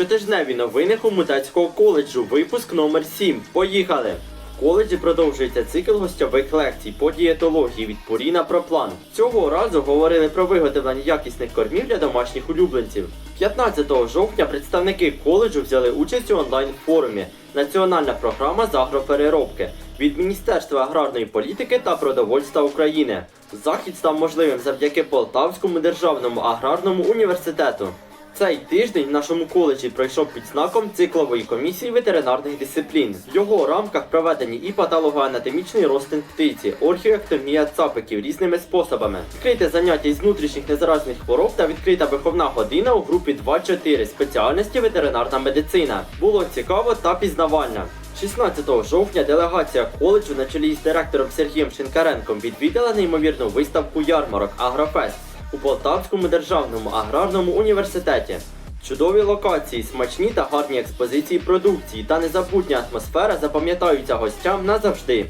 Щотижневі новини Хомутецького коледжу, випуск номер 7. Поїхали! В коледжі продовжується цикл гостьових лекцій по дієтології від Поріна про план. Цього разу говорили про виготовлення якісних кормів для домашніх улюбленців. 15 жовтня представники коледжу взяли участь у онлайн-форумі Національна програма з агропереробки від Міністерства аграрної політики та продовольства України. Захід став можливим завдяки Полтавському державному аграрному університету. Цей тиждень в нашому коледжі пройшов під знаком циклової комісії ветеринарних дисциплін. В його рамках проведені і патологоанатомічний розтин птиці, орхіектомія цапиків різними способами, відкрите заняття із внутрішніх незаразних хвороб та відкрита виховна година у групі 2-4 спеціальності ветеринарна медицина. Було цікаво та пізнавально. 16 жовтня делегація коледжу на чолі з директором Сергієм Шинкаренком відвідала неймовірну виставку ярмарок Агрофест у Полтавському державному аграрному університеті. Чудові локації, смачні та гарні експозиції продукції та незабутня атмосфера запам'ятаються гостям назавжди.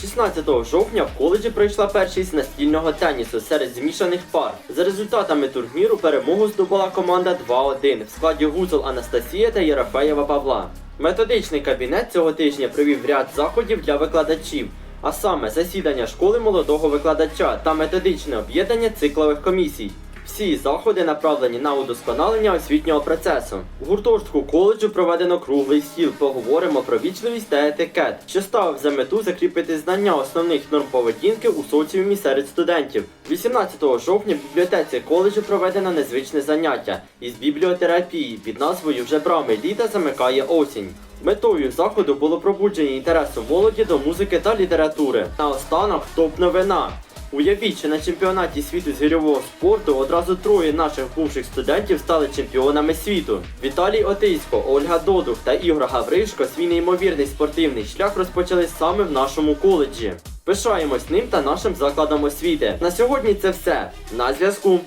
16 жовтня в коледжі пройшла першість настільного тенісу серед змішаних пар. За результатами турніру перемогу здобула команда 2-1 в складі Гуцул Анастасія та Єрофеєва Павла. Методичний кабінет цього тижня провів ряд заходів для викладачів, а саме засідання школи молодого викладача та методичне об'єднання циклових комісій. Всі заходи направлені на удосконалення освітнього процесу. В гуртожитку коледжу проведено круглий стіл. Поговоримо про вічливість та етикет, що ставив за мету закріпити знання основних норм поведінки у соціумі серед студентів. 18 жовтня в бібліотеці коледжу проведено незвичне заняття із бібліотерапії під назвою Вже брами літа замикає осінь. Метою заходу було пробудження інтересу молоді до музики та літератури. Наостанок топ новина. Уявіть, що на чемпіонаті світу з гірьового спорту одразу троє наших бувших студентів стали чемпіонами світу. Віталій Отисько, Ольга Додух та Ігор Гавришко свій неймовірний спортивний шлях розпочали саме в нашому коледжі. Пишаємось ним та нашим закладом освіти. На сьогодні це все. На зв'язку.